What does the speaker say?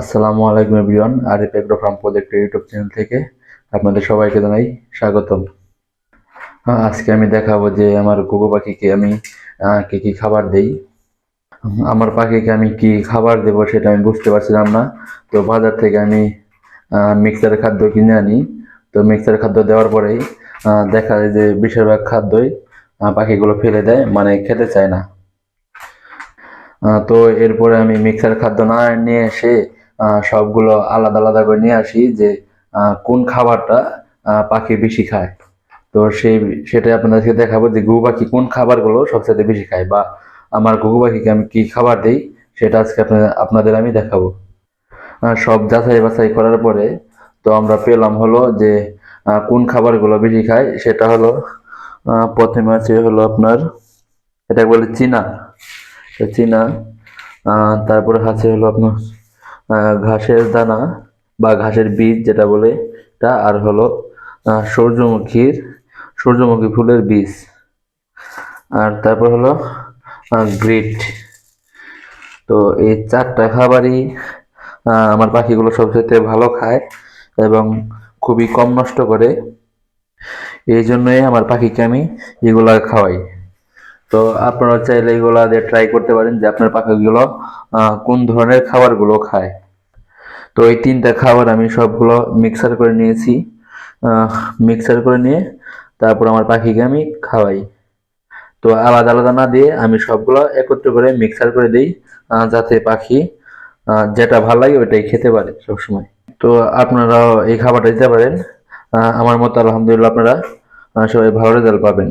আসসালামু আলাইকুম এভরিওয়ান আর agro farm project YouTube channel থেকে আপনাদের সবাইকে জানাই স্বাগতম। আজকে আমি দেখাবো যে আমার গুগু পাখিকে আমি কি কি খাবার দেই। আমার পাখিকে আমি কি খাবার দেবো সেটা আমি বুঝতে পারছিলাম না। তো বাজার থেকে আমি মিক্সার খাদ্য কিনে আনি। তো মিক্সার খাদ্য দেওয়ার পরেই দেখা যায় যে বেশিরভাগ খাদ্যই পাখিগুলো ফেলে দেয় মানে খেতে চায় না। তো এরপরে আমি মিক্সার খাদ্য না নিয়ে এসে সবগুলো আলাদা আলাদা করে নিয়ে আসি যে কোন খাবারটা পাখি বেশি খায়। তো সেই, সেটাই আপনাদেরকে দেখাবো যে ঘুঘু পাখি কোন খাবারগুলো সবচেয়ে বেশি খায় বা আমার ঘুঘু পাখিকে আমি কি খাবার দিই, সেটা আজকে আপনাদের আমি দেখাবো। সব যাচাই বাছাই করার পরে তো আমরা পেলাম হলো যে কোন খাবারগুলো বেশি খায়, সেটা হলো প্রথমে আছে হলো আপনার এটা বলে চীনা। চীনা তারপরে আছে হলো আপনার ঘাসের দানা বা ঘাসের বীজ যেটা বলে এটা আর হলো সূর্যমুখীর, সূর্যমুখী ফুলের বীজ। আর তারপর হলো গ্রিট। তো এই চারটা খাবারই আমার পাখিগুলো সবচেয়ে ভালো খায় এবং খুবই কম নষ্ট করে। এই জন্যই আমার পাখিকে আমি এগুলো খাওয়াই। তো আপনারা চাইলে এগুলা দিয়ে ট্রাই করতে পারেন যে আপনার পাখিগুলো কোন ধরনের খাবারগুলো খায়। তো এই তিনটা খাবার আমি সবগুলো মিক্সার করে নিয়েছি। মিক্সার করে নিয়ে তারপর আমার পাখিকে আমি খাওয়াই। তো আলাদা আলাদা না দিয়ে আমি সবগুলো একত্র করে মিক্সার করে দিই যাতে পাখি যেটা ভালো লাগে ওইটাই খেতে পারে সবসময়। তো আপনারাও এই খাবারটা দিতে পারেন। আমার মতো আলহামদুলিল্লাহ আপনারা সবাই ভালো রেজাল্ট পাবেন।